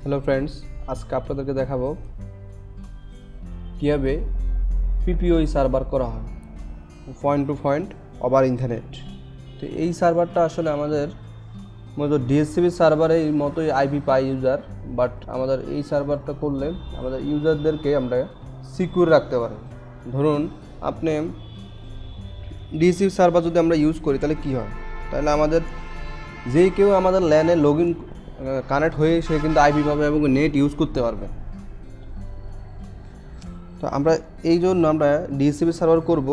Hello friends আজকে আপনাদেরকে দেখাবো কীভাবে পিপিওই সার্ভার করা হয়। Point to point over internet তো এই সার্ভারটা আসলে আমাদের মূলত ডিএসসিবি সার্ভারের মতোই আইপি পাই ইউজার বাট আমাদের এই সার্ভারটা করলে আমাদের ইউজারদেরকে আমরা সিকিউর রাখতে পারি। ধরুন, আপনি ডিএসসিবি সার্ভার যদি আমরা ইউজ করি, তাহলে কী হয়? তাহলে আমাদের যে কেউ আমাদের ল্যানে লগ ইন কানেক্ট হয়ে সে কিন্তু আইপি পাবে এবং নেট ইউজ করতে পারবে। তো আমরা এই জন্য আমরা ডিএসসিবি সার্ভার করব।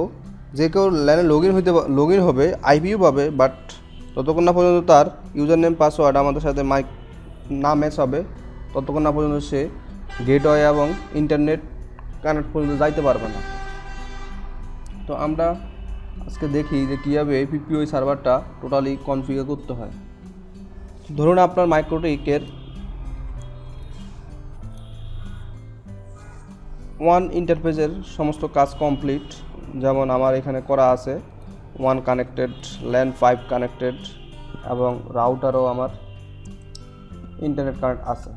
যে কেউ ল্যানে লগ ইন হইতে লগ ইন হবে আইপিও পাবে বাট ততক্ষণ না পর্যন্ত তার ইউজার নেম পাসওয়ার্ড আমাদের সাথে মাইক না ম্যাচ হবে, ততক্ষণ না পর্যন্ত সে গেটওয়ে এবং ইন্টারনেট কানেক্ট পর্যন্ত যাইতে পারবে না। তো আমরা আজকে দেখি যে কীভাবে পিপিওই সার্ভারটা টোটালি কনফিগার করতে হয়। ধরুন আপনার মাইক্রোটেকের ওয়ান ইন্টারফেসের সমস্ত কাজ কমপ্লিট যেমন আমার এখানে করা আছে one connected LAN five connected এবং রাউটারও আমার ইন্টারনেট কানেক্ট আছে।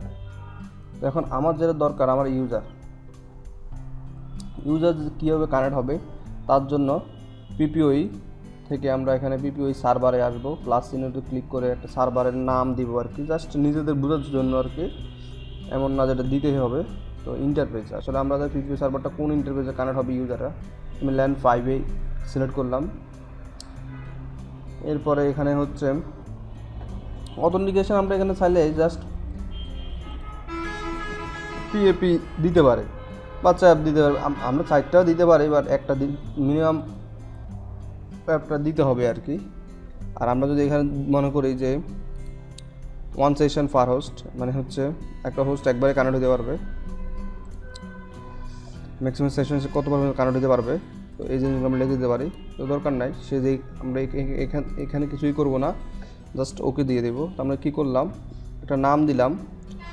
এখন আমার যেটা দরকার, আমার ইউজার ইউজার কীভাবে কানেক্ট হবে, তার জন্য পিপিওই থেকে আমরা এখানে পিপিওই সার্ভারে আসব। প্লাস চিহ্নতে ক্লিক করে একটা সার্ভারের নাম দিব আর কি। জাস্ট নিজেদের বোঝার জন্য আর কি। এমন না যেটা দিতেই হবে। তো ইন্টারফেস আসলে আমাদের পিপিও সার্ভারটা কোন ইন্টারফেসে কানেক্ট হবে ইউজাররা আমি ল্যান্ড ফাইভে সিলেক্ট করলাম। এরপরে এখানে হচ্ছে অথেন্টিকেশন আমরা এখানে চাইলে জাস্ট পিএপি দিতে পারে। বাচ্চা অ্যাপ দিতে পারে। আমরা চারটাও দিতে পারি বাট একটা মিনিমাম অ্যাপটা দিতে হবে আর কি। আর আমরা যদি এখানে মনে করি যে ওয়ান সেশন ফার হোস্ট মানে হচ্ছে একটা হোস্ট একবারে কানেক্ট হতে পারবে। ম্যাক্সিমাম সেশন কত পরিমাণে কানেক্ট হতে পারবে, তো এই জিনিসগুলো আমরা লিখে দিতে পারি। তো দরকার নাই, সে যে আমরা এখ- এখান, এখানে কিছুই করব না জাস্ট ওকে দিয়ে দেবো। তো আমরা কী করলাম, একটা নাম দিলাম,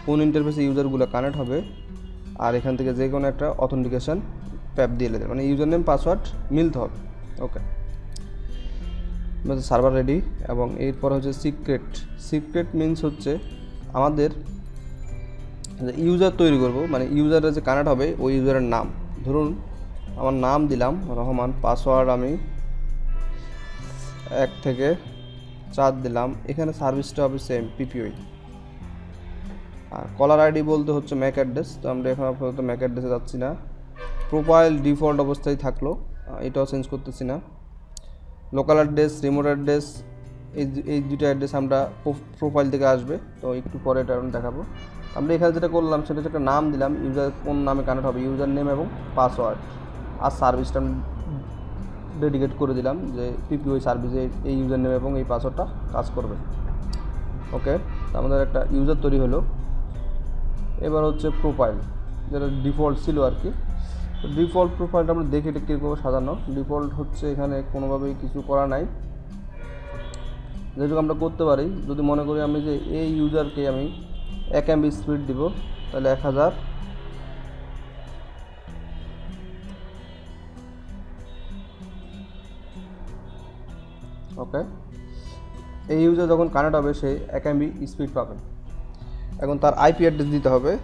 কোন ইন্টারফেসে ইউজারগুলো কানেক্ট হবে, আর এখান থেকে যে কোনো একটা অথেন্টিকেশন প্যাপ দিয়ে দিলাম। মানে ইউজার নেম পাসওয়ার্ড মিলতে হবে ওকে সার্ভার রেডি এবং এরপর হচ্ছে সিক্রেট সিক্রেট মিনস হচ্ছে আমাদের ইউজার তৈরি করব মানে ইউজারের যে কানেক্ট হবে, ওই ইউজারের নাম। ধরুন, আমার নাম দিলাম, রহমান পাসওয়ার্ড আমি এক থেকে চার দিলাম, এখানে সার্ভিসটা হবে সেম পিপিওই আর কলার আইডি বলতে হচ্ছে ম্যাক অ্যাড্রেস তো আমরা এখন আপাতত ম্যাক অ্যাড্রেসে যাচ্ছি না। প্রোফাইল ডিফল্ট অবস্থায় থাকল এটাও চেঞ্জ করতেছি না। লোকাল অ্যাড্রেস রিমোট অ্যাড্রেস এই এই দুটো অ্যাড্রেস আমরা প্রোফাইল থেকে আসবে। তো একটু পরে এটা দেখাবো। আমরা এখানে যেটা করলাম, সেটা হচ্ছে একটা নাম দিলাম ইউজার কোন নামে কানেক্ট হবে ইউজার নেম এবং পাসওয়ার্ড আর সার্ভিসটা ডেডিকেট করে দিলাম যে পিপিওই সার্ভিসে এই ইউজার নেম এবং এই পাসওয়ার্ডটা কাজ করবে। ওকে আমাদের একটা ইউজার তৈরি হলো। এবার হচ্ছে প্রোফাইল যেটা ডিফল্ট ছিল আর কি। ডিফল্ট প্রোফাইলটা আমরা দেখি এটা কীরকম সাজানো। ডিফল্ট হচ্ছে এখানে কোনোভাবেই কিছু করা নাই। যেটুকু আমরা করতে পারি, যদি মনে করি আমি যে এই ইউজারকে আমি এক এমবি স্পিড দিব, তাহলে এক হাজার। ওকে। এই ইউজার যখন কানেক্ট হবে, সে এক এমবি স্পিড পাবে। এখন তার আইপি অ্যাড্রেস দিতে হবে।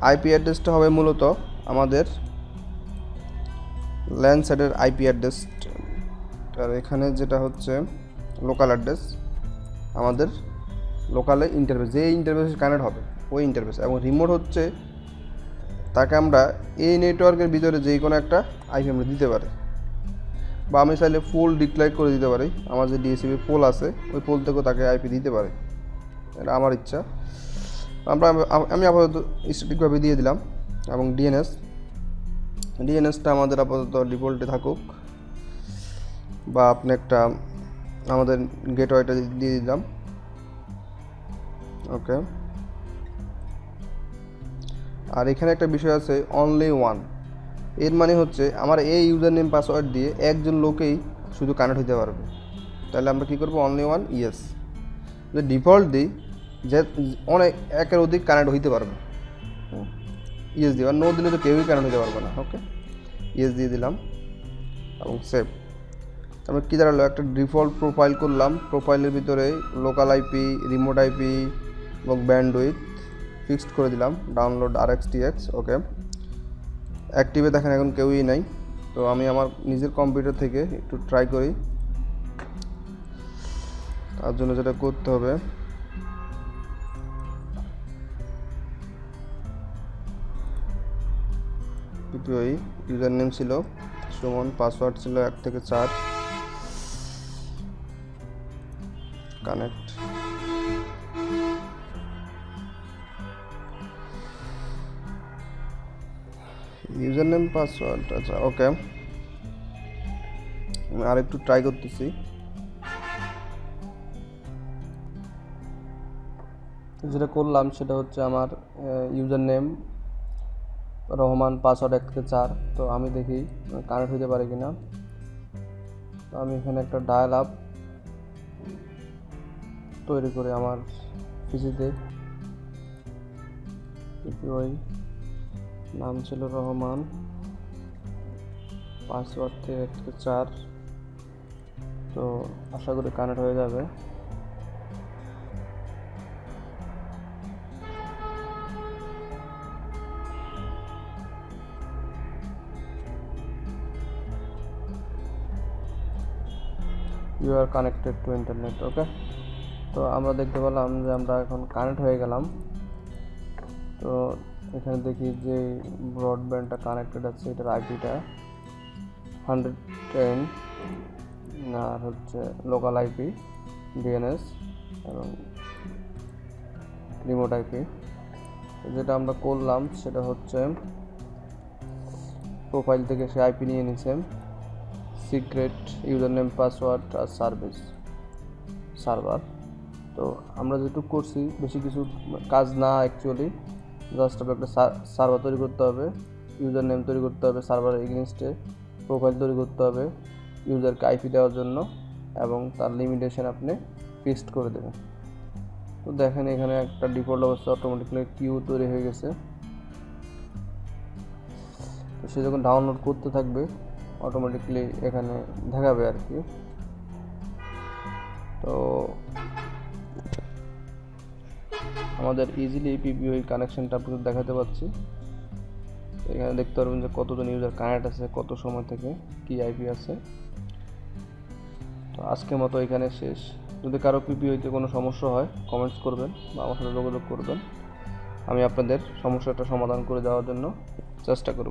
আইপি অ্যাড্রেসটা হবে মূলত আমাদের ল্যান্ড সাইডের আইপি অ্যাড্রেস, আর এখানে যেটা হচ্ছে লোকাল অ্যাড্রেস, আমাদের লোকালে ইন্টারফেস যে ইন্টারফেসে কানেক্ট হবে, ওই ইন্টারফেস এবং রিমোট হচ্ছে তাকে আমরা এই নেটওয়ার্কের ভিতরে যে কোনো একটা আইপি আমরা দিতে পারি। বা আমি চাইলে পোল ডিক্লাইট করে দিতে পারি, আমার যে ডিএসিবি পোল আছে, ওই পোল থেকেও তাকে আইপি দিতে পারে। এটা আমার ইচ্ছা। আমরা, আমি আপাতত স্ট্যাটিকভাবে দিয়ে দিলাম, এবং ডিএনএস ডিএনএসটা আমাদের আপাতত ডিফল্টে থাকুক। বা আপনি একটা আমাদের গেটওয়েটা দিয়ে দিলাম। ওকে। আর এখানে একটা বিষয় আছে অনলি ওয়ানের মানে হচ্ছে, আমার এই ইউজার নেম পাসওয়ার্ড দিয়ে একজন লোকেই শুধু কানেক্ট হতে পারবে। তাহলে আমরা কী করব? অনলি ওয়ান ইয়েস যে ডিফল্ট দিই, যে অনেক, একের অধিক কানেক্ট হইতে পারবে। ইয়েস আর নো দিলে তো কেউই কানেক্ট হতে পারবে না? ওকে ইয়েস দিয়ে দিলাম। এবং সেভ তারপর কী দাঁড়াল? একটা ডিফল্ট প্রোফাইল করলাম। প্রোফাইলের ভিতরে লোকাল আইপি রিমোট আইপি এবং ব্যান্ড উইথ ফিক্সড করে দিলাম। Download R X TX okay অ্যাক্টিভে দেখেন এখন কেউই নাই। তো আমি আমার নিজের কম্পিউটার থেকে একটু ট্রাই করি। তার জন্য যেটা করতে হবে পিপিওই ইউজার নেম ছিল সুমন, পাসওয়ার্ড ছিল এক থেকে চার। কানেক্ট। ইউজার নেম পাসওয়ার্ড আচ্ছা ওকে। আমি আরেকটু ট্রাই করতেছি। যেটা করলাম সেটা হচ্ছে আমার ইউজার নেম রহমান পাসওয়ার্ড এক থেকে চার। তো আমি দেখি কানেক্ট হতে পারে কিনা। তো আমি এখানে একটা ডায়াল আপ তৈরি করে আমার পিসিতে ওই নাম ছিল রহমান পাসওয়ার্ড থেকে এক থেকে চার। তো আশা করি কানেক্ট হয়ে যাবে। You are connected to internet okay তো আমরা দেখতে পেলাম যে আমরা এখন কানেক্ট হয়ে গেলাম। তো এখানে দেখি যে ব্রডব্যান্ডটা কানেক্টেড আছে, এটার আইপিটা হান্ড্রেড টেন আর হচ্ছে লোকাল আইপি ডিএনএস এবং রিমোট আইপি যেটা আমরা করলাম সেটা হচ্ছে প্রোফাইল থেকে সে আইপি নিয়ে নিছে। সিক্রেট ইউজার নেম পাসওয়ার্ড আর সার্ভিস সার্ভার তো আমরা যেটুকু করছি, বেশি কিছু কাজ না অ্যাকচুয়ালি জাস্ট একটা সার্ভার তৈরি করতে হবে ইউজার নেম তৈরি করতে হবে সার্ভার এগেনস্টে প্রোফাইল তৈরি করতে হবে ইউজারকে আইপি দেওয়ার জন্য এবং তার লিমিটেশন আপনি ফিক্সড করে দেবেন। তো দেখেন এখানে একটা ডিফল্ট অবস্থা অটোমেটিকলি কিউ তৈরি হয়ে গেছে। তো সে যখন ডাউনলোড করতে থাকবে অটোমেটিকলি এখানে দেখাবে আর কি। তো আমাদের ইজিলি পিপিওই কানেকশনটা আপনাদের দেখাতে পাচ্ছি। এখানে দেখতে পারবেন যে কতজন ইউজার কানেক্ট আছে, কত সময় থেকে কি আইপি আছে। তো আজকের মতো এখানে শেষ। যদি কারও পিপিওইতে কোনো সমস্যা হয় কমেন্টস করবেন বা আমার সাথে যোগাযোগ করবেন। আমি আপনাদের সমস্যাটা সমাধান করে দেওয়ার জন্য চেষ্টা করব।